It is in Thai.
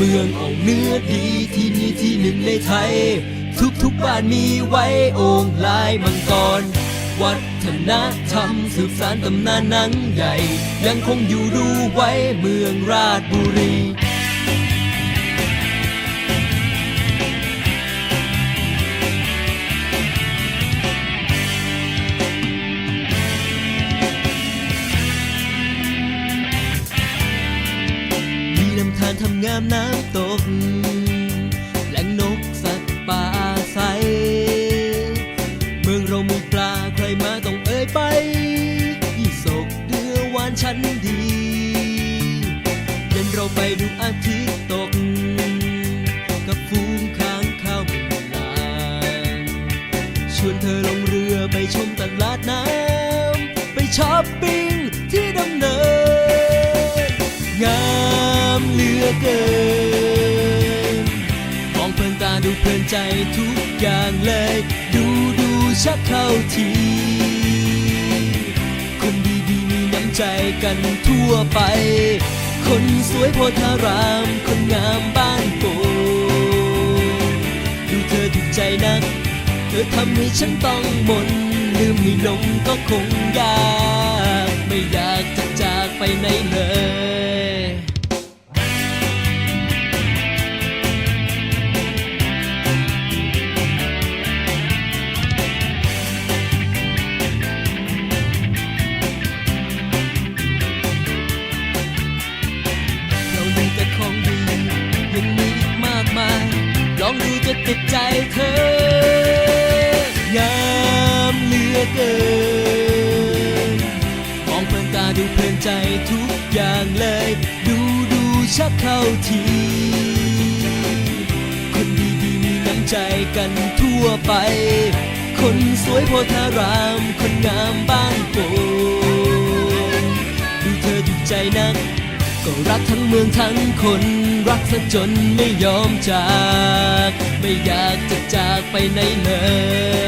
เมืองอ่งเนื้อดีที่นี่ที่หนึ่งในไทย ทุกทุกบ้านมีไว้โอ่งลายมังกร วัฒนธรรมสืบสานตำนานหนังใหญ่ ยังคงอยู่ดูไว้เมืองราชบุรี มีลำธารทำงามน้ำตก แหล่งนกสัตว์ป่าอาศัย เมืองเรามีปลาใครมาต้องเอ่ยไปยี่สกเดือวานชั้นดีเย็นเราไปดูอาทิตย์ตก กับฟูงค้างข้าวเมืองลางชวนเธอลงเรือไปชมตลาดน้ำไปช้อปปิ้ง ลือเกินมองเพลินตาดูเพลินใจทุกอย่างเลย ดูดูชักเข้าทีคนดีๆมีน้ำใจกันทั่วไป คนสวยโพธาราม คนงามบ้านโป่งดูเธอถูกใจนัก เธอทำให้ฉันต้องมนลืมให้ลงก็คงยาก ไม่อยากจะจากไปไหน ดูเพลินใจทุกอย่างเลย ดูดูชักเข้าทีคนดีๆมีน้ำใจกันทั่วไป คนสวยโพธาราม คนงามบ้านโป่งดูเธอถูกใจนัก ก็รักทั้งเมืองทั้งคนรักซะจนไม่ยอมจาก ไม่อยากจะจากไปไหนเลย